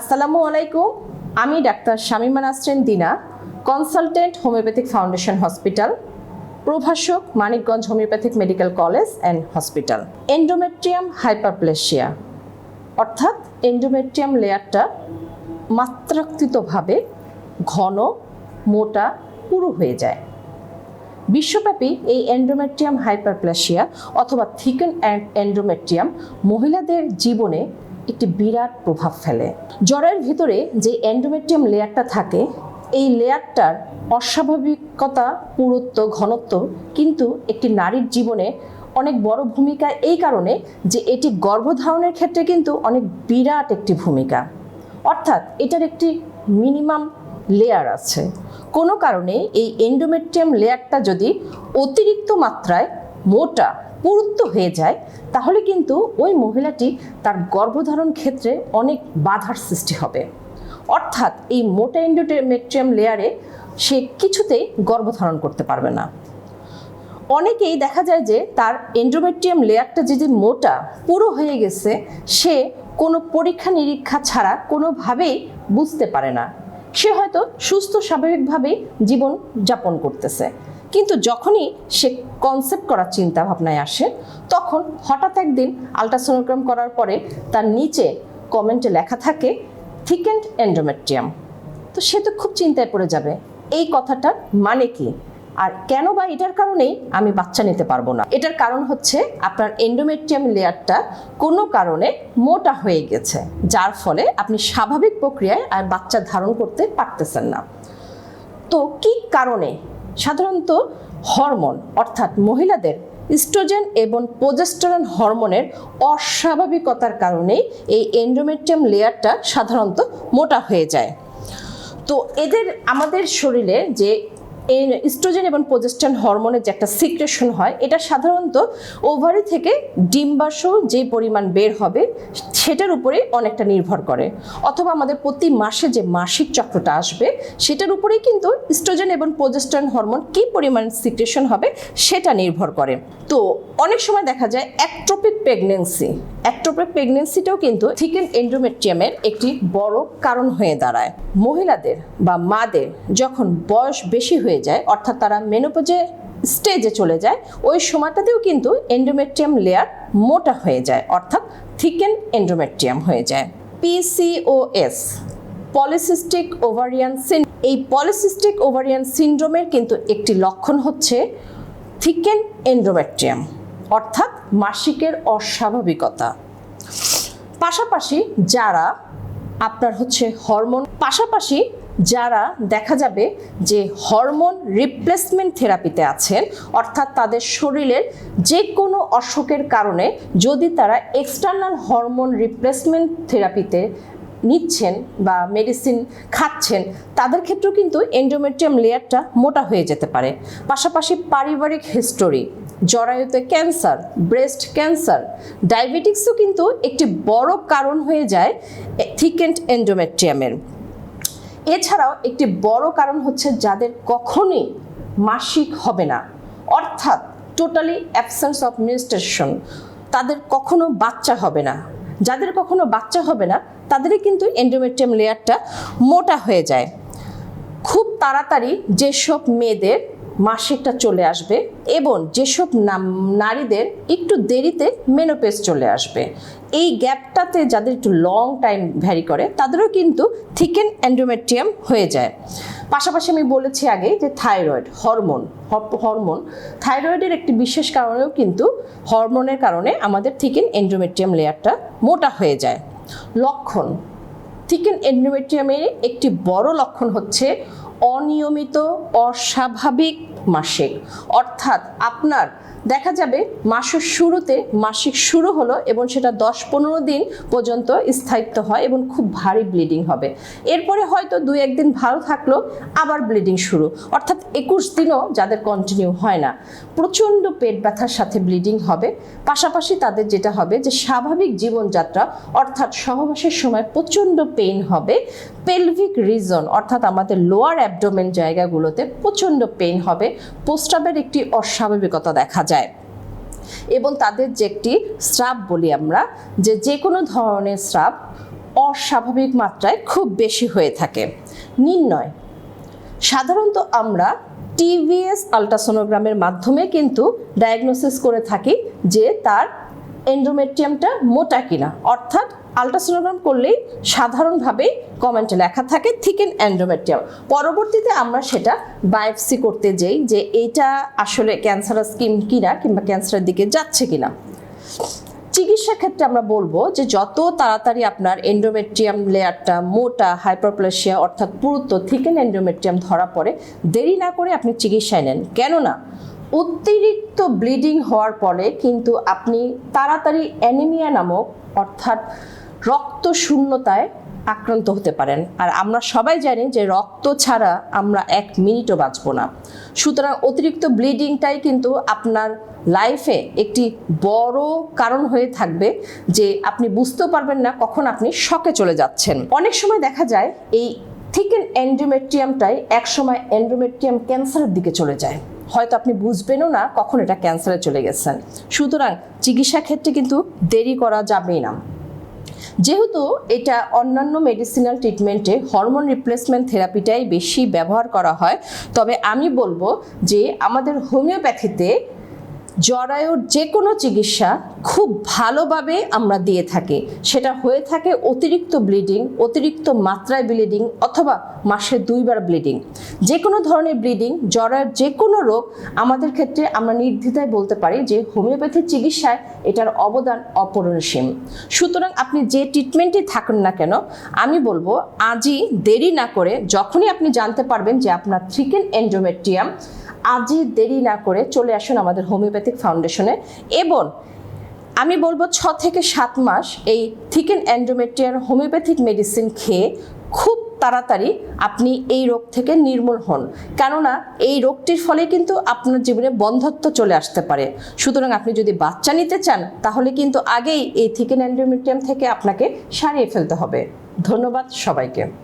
আসসালামু আলাইকুম। আমি doctor Shamima Nasrin Dina, consultant homeopathic foundation hospital, প্রভাষক Manikganj homeopathic medical college and hospital. Endometrium hyperplasia, অর্থাৎ endometrium লেয়ারটা মাত্রাকৃতভাবে ঘন, মোটা, পুরু হয়ে যায়। বিশ্বব্যাপী এই এন্ডোমেট্রিয়াম হাইপারপ্লেশিয়া অথবা থিকেন অ্যান্ড এন্ডোমেট্রিয়াম মহিলাদের জীবনে একটি বিরাট প্রভাব ফেলে। জ্বরের ভিতরে যে এন্ডোমেট্রিয়াম লেয়ারটা থাকে, এই লেয়ারটার অস্বাভাবিকতা, পুরুত্ব, ঘনত্ব কিন্তু একটি নারীর জীবনে অনেক বড় ভূমিকা এই কারণে যে এটি গর্ভধারণের ক্ষেত্রে কিন্তু অনেক বিরাট একটি ভূমিকা। অর্থাৎ এটার একটি মিনিমাম লেয়ার আছে। কোনো কারণে এই এন্ডোমেট্রিয়াম লেয়ারটা যদি অতিরিক্ত মাত্রায় মোটা পুরুত্ব হয়ে যায়, তাহলে কিন্তু ওই মহিলাটি তার গর্ভধারণ ক্ষেত্রে অনেক বাধার সৃষ্টি হবে। অর্থাৎ এই মোটা এন্ডোমেট্রিয়াম লেয়ারে সে কিছুতেই গর্ভধারণ করতে পারবে না। অনেকেই দেখা যায় যে তার এন্ডোমেট্রিয়াম লেয়ারটা যদি মোটা, পুরো হয়ে গেছে, সে কোনো পরীক্ষা নিরীক্ষা ছাড়া কোনোভাবেই বুঝতে পারে না। সে হয়তো সুস্থ স্বাভাবিকভাবেই জীবন যাপন করতেছে। কিন্তু যখনই সে কনসেপ্ট করার চিন্তা ভাবনায় আসে, তখন হঠাৎ একদিন আলট্রাসোনোগ্রাম করার পরে তার নিচে কমেন্টে লেখা থাকে থিকেন্ড এন্ডোমেট্রিয়াম তো সে তো খুব চিন্তায় পড়ে যাবে, এই কথাটার মানে কি? আর কেন বা এটার কারণেই আমি বাচ্চা নিতে পারব না? এটার কারণ হচ্ছে আপনার এন্ডোমেট্রিয়াম লেয়ারটা কোনো কারণে মোটা হয়ে গেছে, যার ফলে আপনি স্বাভাবিক প্রক্রিয়ায় আর বাচ্চা ধারণ করতে পারতেছেন না। তো কি কারণে সাধারণত হরমোন, অর্থাৎ মহিলাদের ইস্ট্রোজেন এবং প্রোজেস্টেরন হরমোনের অস্বাভাবিকতার কারণেই এই এন্ডোমেট্রিয়াম লেয়ারটা সাধারণত মোটা হয়ে যায়। তো এদের, আমাদের শরীরে যে এই ইস্ট্রোজেন এবং প্রোজেস্ট্রন হরমোনের যে একটা সিক্রেশন হয়, এটা সাধারণত ওভারি থেকে ডিম্বাশয় যে পরিমাণ বের হবে, সেটার উপরে অনেকটা নির্ভর করে। অথবা আমাদের প্রতি মাসে যে মাসিক চক্রটা আসবে, সেটার উপরেই কিন্তু ইস্ট্রোজেন এবং প্রোজেস্ট্রন হরমোন কী পরিমাণ সিক্রেশন হবে, সেটা নির্ভর করে। তো অনেক সময় দেখা যায় অ্যাক্ট্রোপিক প্রেগনেন্সি অ্যাক্ট্রোপিক প্রেগনেন্সিটাও কিন্তু থিকেন এন্ডোমেট্রিয়ামের একটি বড় কারণ হয়ে দাঁড়ায়। মহিলাদের বা মাদের যখন বয়স বেশি হয়ে যায়, অর্থাৎ তারা মেনোপোজে স্টেজে চলে যায়, ওই সময়টাতেও কিন্তু এন্ডোমেট্রিয়াম লেয়ার মোটা হয়ে যায়, অর্থাৎ থিকেন এন্ডোমেট্রিয়াম হয়ে যায়। পিসিওএস পলিসিস্টিক ওভারিয়ান সিন এই পলিসিস্টিক ওভারিয়ান সিনড্রোমের কিন্তু একটি লক্ষণ হচ্ছে থিকেন এন্ডোমেট্রিয়াম অর্থাৎ মাসিকের অস্বাভাবিকতা। পাশাপাশি যারা আপনার হচ্ছে হরমোন, পাশাপাশি যারা দেখা যাবে যে হরমোন রিপ্লেসমেন্ট থেরাপিতে আছেন, অর্থাৎ তাদের শরীরের যে কোনো অসুখের কারণে যদি তারা এক্সটার্নাল হরমোন রিপ্লেসমেন্ট থেরাপিতে নিচ্ছেন বা মেডিসিন খাচ্ছেন, তাদের ক্ষেত্রেও কিন্তু এন্ডোমেট্রিয়াম লেয়ারটা মোটা হয়ে যেতে পারে। পাশাপাশি পারিবারিক হিস্টোরি জরায়ুতে ক্যান্সার ব্রেস্ট ক্যান্সার ডায়াবেটিক্সও কিন্তু একটি বড় কারণ হয়ে যায় থিকেন্ড এন্ডোমেট্রিয়ামের এছাড়াও একটি বড় কারণ হচ্ছে যাদের কখনোই মাসিক হবে না। অর্থাৎ টোটালি অ্যাবসেন্স অফ মিনিস্ট্রেশন তাদের কখনো বাচ্চা হবে না। যাদের কখনো বাচ্চা হবে না, তাদেরই কিন্তু এন্ডোমেট্রিয়াম লেয়ারটা মোটা হয়ে যায়। খুব তাড়াতাড়ি যেসব মেয়েদের মাসিকটা চলে আসবে এবং যেসব নারীদের একটু দেরিতে মেনোপেজ চলে আসবে। এই গ্যাপটাতে যাদের একটু লং টাইম ভ্যারি করে, তাদেরও কিন্তু থিকেন অ্যান্ডোমেট্রিয়াম হয়ে যায়। পাশাপাশি আমি বলেছি আগে যে থাইরয়েড হরমোন হরমোন থাইরয়েডের একটি বিশেষ কারণেও কিন্তু হরমোনের কারণে আমাদের থিকেন এন্ডোমেট্রিয়াম লেয়ারটা মোটা হয়ে যায়। লক্ষণ থিকেন এন্ডোমেট্রিয়ামের একটি বড় লক্ষণ হচ্ছে অনিয়মিত অস্বাভাবিক মাসিক অর্থাৎ আপনার দেখা যাবে মাসের শুরুতে মাসিক শুরু হলো এবং সেটা দশ পনেরো দিন পর্যন্ত স্থায়িত্ব হয় এবং খুব ভারী ব্লিডিং হবে। এরপরে হয়তো দুই একদিন ভালো থাকল, আবার ব্লিডিং শুরু। অর্থাৎ একুশ দিনও যাদের কন্টিনিউ হয় না। প্রচণ্ড পেট ব্যথার সাথে ব্লিডিং হবে। পাশাপাশি তাদের যেটা হবে যে স্বাভাবিক জীবনযাত্রা, অর্থাৎ সহবাসের সময় প্রচণ্ড পেইন হবে। পেলভিক রিজন অর্থাৎ আমাদের লোয়ার অ্যাবডোমেন জায়গাগুলোতে প্রচণ্ড পেইন হবে। প্রস্রাবের একটি অস্বাভাবিকতা দেখা যায়। এবং তাদের যে একটি স্রাব বলি আমরা, যে যে কোনো ধরনের স্রাব অস্বাভাবিক মাত্রায় খুব বেশি হয়ে থাকে। নির্ণয়। সাধারণত আমরা টিভিএস আলট্রাসোনোগ্রামের মাধ্যমে কিন্তু ডায়াগনোসিস করে থাকি যে তার এন্ডোমেট্রিয়ামটা মোটা কিনা, অর্থাৎ আলট্রাসোনোগ্রাম করলেই সাধারণভাবেই কমেন্টে লেখা থাকে থিকেন এন্ডোমেট্রিয়াম পরবর্তীতে আমরা সেটা বায়োপসি করতে যাই যে এটা আসলে ক্যান্সারাস স্কিম কিনা কিংবা ক্যান্সারের দিকে যাচ্ছে কিনা। চিকিৎসা ক্ষেত্রে আমরা বলব যে যত তাড়াতাড়ি আপনার এন্ডোমেট্রিয়াম লেয়ারটা মোটা হাইপারপ্লেশিয়া অর্থাৎ পুরুত্ব থিকেন এন্ডোমেট্রিয়াম ধরা পড়ে, দেরি না করে আপনি চিকিৎসায় নেন। কেননা অতিরিক্ত ব্লিডিং হওয়ার পরে কিন্তু আপনি তাড়াতাড়ি অ্যানিমিয়া নামক অর্থাৎ রক্ত শূন্যতায় আক্রান্ত হতে পারেন। আর আমরা সবাই জানি যে রক্ত ছাড়া আমরা এক মিনিটও বাঁচবো না। সুতরাং অতিরিক্ত ব্লিডিংটাই কিন্তু আপনার লাইফে একটি বড় কারণ হয়ে থাকবে যে আপনি বুঝতেও পারবেন না কখন আপনি শকে চলে যাচ্ছেন। অনেক সময় দেখা যায় এই থিকেন এন্ডোমেট্রিয়ামটাই একসময় এন্ডোমেট্রিয়াম ক্যান্সারের দিকে চলে যায়। হয়তো আপনি বুঝবেনও না কখন এটা ক্যান্সারে চলে গেছেন। সুতরাং চিকিৎসা ক্ষেত্রে কিন্তু দেরি করা যাবেই না। যেহেতু এটা অন্যান্য মেডিসিনাল ট্রিটমেন্টে হরমোন রিপ্লেসমেন্ট থেরাপিটাই বেশি ব্যবহার করা হয়, তবে আমি বলব যে আমাদের হোমিওপ্যাথিতে জরায়ুর যে কোনো চিকিৎসা খুব ভালোভাবে আমরা দিয়ে থাকি। সেটা হয়ে থাকে অতিরিক্ত ব্লিডিং, অতিরিক্ত মাত্রায় ব্লিডিং অথবা মাসে দুইবার ব্লিডিং। যে কোনো ধরনের ব্লিডিং, জরায়ুর যে কোনো রোগ আমাদের ক্ষেত্রে আমরা নির্দ্বিধায় বলতে পারি যে হোমিওপ্যাথি চিকিৎসায় এটার অবদান অপরিসীম। সুতরাং আপনি যে ট্রিটমেন্টে থাকুন না কেন, আমি বলব আজই দেরি না করে যখনই আপনি জানতে পারবেন যে আপনার থ্রিকেন এন্ডোমেট্রিয়াম আজই দেরি না করে চলে আসুন আমাদের হোমিওপ্যাথিক ফাউন্ডেশনে। এবং আমি বলব ছ থেকে সাত মাস এই থিকেন অ্যান্ডোমেট্রিয়ার হোমিওপ্যাথিক মেডিসিন খেয়ে খুব তাড়াতাড়ি আপনি এই রোগ থেকে নির্মূল হন। কেননা এই রোগটির ফলে কিন্তু আপনার জীবনে বন্ধত্ব চলে আসতে পারে। সুতরাং আপনি যদি বাচ্চা নিতে চান, তাহলে কিন্তু আগেই এই থিকেন অ্যান্ডোমেট্রিয়াম থেকে আপনাকে সারিয়ে ফেলতে হবে। ধন্যবাদ সবাইকে।